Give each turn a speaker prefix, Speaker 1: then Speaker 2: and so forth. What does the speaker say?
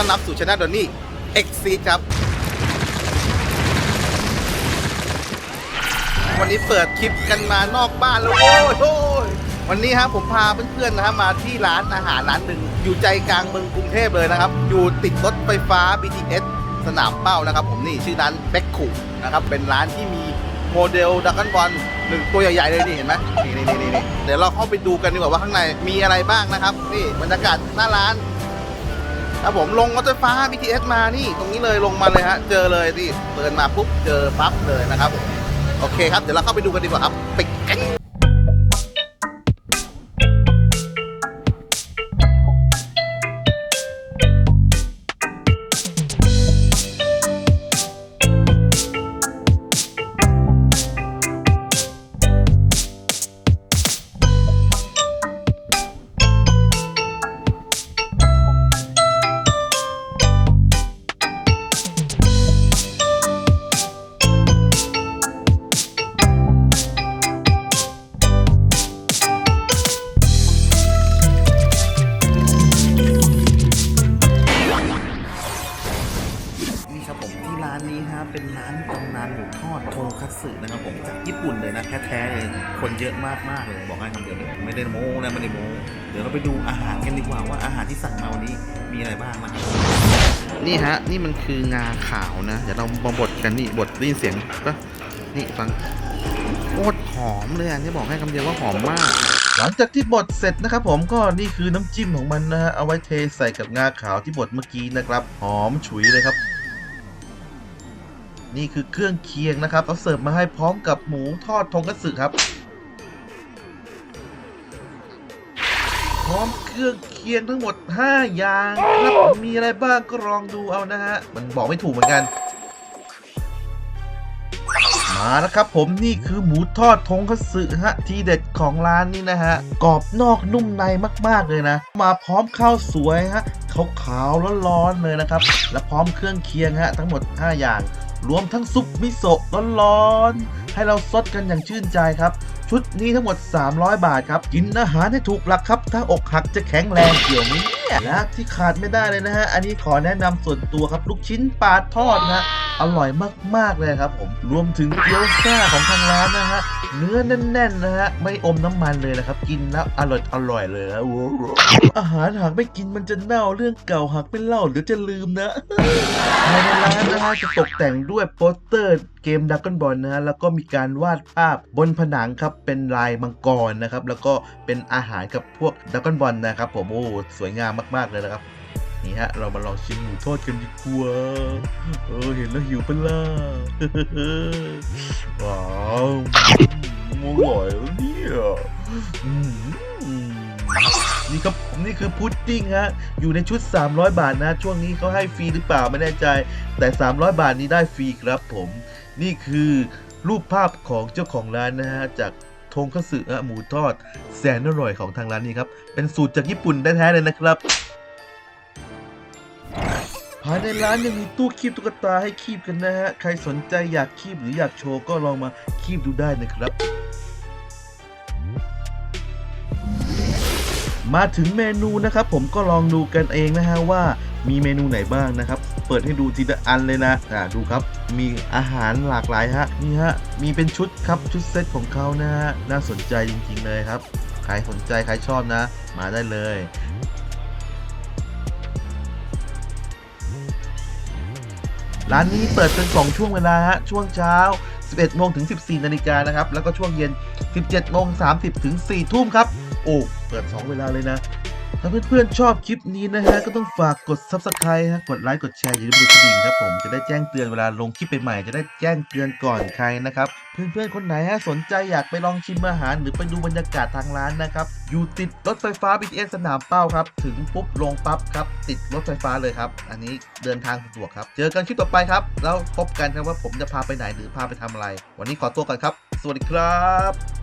Speaker 1: ต้อนรับสู่ช anel ดอนนี่เอ็กซีครับ วันนี้เปิดคลิปกันมานอกบ้านแล้วโอ้ยโอ้ยวันนี้ครับผมพาเพื่อนๆนะครับมาที่ร้านอาหารร้านหนึ่งอยู่ใจกลางเมืองกรุงเทพเลยนะครับ อยู่ติดรถไฟฟ้า BTS สนามเป้านะครับ ผมนี่ชื่อร้านเบ็กคูนะครับเป็นร้านที่มีโมเดลดักกันบอลหนึ่งตัวใหญ่ๆเลยนี่เห็นไหมนี่นี่นี่นี่เดี๋ยวเราเข้าไปดูกันดีกว่าว่าข้างในมีอะไรบ้างนะครับ นี่บรรยากาศหน้าร้าน ครับผมลงรถไฟฟ้า BTS มานี่ ตรงนี้เลยลงมาเลยฮะ เจอเลยนี่เปิดมาปุ๊บเจอปั๊บเลยนะครับ โอเคครับ เดี๋ยวเราเข้าไปดูกันดีกว่าครับ ไปกัน นะครับผมจากญี่ปุ่นเลยนะแท้ๆเลยคนเยอะมากๆเลยบอกให้คำเดียวเลยไม่ได้โม้นะไม่ได้โม้เดี๋ยวเราไปดูอาหารกันดีกว่าว่าอาหารที่สั่งมาวันนี้มีอะไรบ้างนะครับนี่ฮะนี่มันคืองาขาวนะเดี๋ยวเรามาบดกันนี่บดได้ยินเสียงปะนี่ฟังโคตรหอมเลยอะที่บอกให้คำเดียวว่าหอมมาก
Speaker 2: หลังจากที่บดเสร็จนะครับผมก็นี่คือน้ำจิ้มของมันนะฮะเอาไว้เทใส่กับงาขาวที่บดเมื่อกี้นะครับ หอมฉุยเลยครับ นี่คือเครื่องเคียงนะครับเขาเสิร์ฟมาให้พร้อมกับหมูทอดทงคัตสึครับ พร้อมเครื่องเคียงทั้งหมด 5 อย่างครับมีอะไรบ้างก็ลองดูเอานะฮะ มันบอกไม่ถูกเหมือนกัน มาแล้วครับผมนี่คือหมูทอดทงคัตสึฮะ ทีเด็ดของร้านนี้นะฮะกรอบนอกนุ่มในมาก ๆ เลยนะ มาพร้อมข้าวสวยฮะขาวๆร้อนๆเลยนะครับ และพร้อมเครื่องเคียงฮะทั้งหมด 5 อย่าง รวมทั้งซุปมิโซะร้อนๆ ให้เราซดกันอย่างชื่นใจครับ ชุดนี้ทั้งหมด 300 บาทครับ กินอาหารให้ถูกหลักครับ ถ้าอกหักจะแข็งแรงเกี่ยวไหมเนี่ยและที่ขาดไม่ได้เลยนะฮะ อันนี้ขอแนะนำส่วนตัวครับ ลูกชิ้นปลาทอดนะ อร่อยมากๆเลยครับผมรวมถึงเกี๊ยวซ่าของทางร้านนะฮะเนื้อแน่นๆนะฮะไม่อมน้ำมันเลยนะครับ กินแล้วอร่อยอร่อยเลยนะโว้โหอาหารหากไม่กินมันจะเน่าเรื่องเก่าหากไม่เล่าเดี๋ยวจะลืมนะภายในร้านนะฮะจะตกแต่งด้วยโปสเตอร์เกมดักกันบอลนะฮะแล้วก็มีการวาดภาพบนผนังครับเป็นลายมังกรนะครับแล้วก็เป็นอาหารกับพวกดักกันบอลนะครับผมโอ้สวยงามมากๆเลยนะครับ นี่ฮะ เรามาลองชิมหมูทอดกันดีกว่า เออเห็นแล้วหิวปล่ะว้าวมอร่อยแล้วเนี่ยนี่ครับนี่คือพุดดิ้งฮะ อยู่ในชุด 300 บาทนะ ช่วงนี้เขาให้ฟรีหรือเปล่าไม่แน่ใจ แต่ 300 บาทนี้ได้ฟรีครับผม นี่คือรูปภาพของเจ้าของร้านนะฮะ จากทงคัสึหมูทอดแสนอร่อยของทางร้านนี้ครับ เป็นสูตรจากญี่ปุ่นแท้ๆเลยนะครับ ภายในร้านยังมีตู้คีบตุ๊กตาให้คีบกันนะฮะ ใครสนใจอยากคีบหรืออยากโชว์ก็ลองมาคีบดูได้นะครับ มาถึงเมนูนะครับ ผมก็ลองดูกันเองนะฮะว่ามีเมนูไหนบ้างนะครับ เปิดให้ดูทีละอันเลยนะ อ่าดูครับ มีอาหารหลากหลายฮะ นี่ฮะ มีเป็นชุดครับชุดเซตของเขานะฮะ น่าสนใจจริงๆเลยครับ ใครสนใจใครชอบนะ มาได้เลย ร้านนี้เปิดเป็น 2 ช่วงเวลาฮะช่วงเช้า 11โมงถึง 14นาฬิกานะครับ แล้วก็ช่วงเย็น 17โมง30 ถึง 4 ทุ่มครับ โอ้ เปิด 2 เวลาเลยนะ ถ้าเพื่อนๆชอบคลิปนี้นะฮะ ก็ต้องฝากกด Subscribe ฮะ กดไลค์ กดแชร์อย่าลืมกดกระดิ่งครับผมจะได้แจ้งเตือนเวลาลงคลิปใหม่ๆจะได้แจ้งเตือนก่อนใครนะครับ เพื่อนๆคนไหนฮะสนใจอยากไปลองชิมอาหาร หรือไปดูบรรยากาศทางร้านนะครับ อยู่ติดรถไฟฟ้า BTS สนามเป้าครับ ถึงปุ๊บลงปั๊บครับ ติดรถไฟฟ้าเลยครับ อันนี้เดินทางสะดวกครับ เจอกันคลิปต่อไปครับ แล้วพบกันครับว่าผมจะพาไปไหนหรือพาไปทำอะไร วันนี้ขอตัวก่อนครับ สวัสดีครับ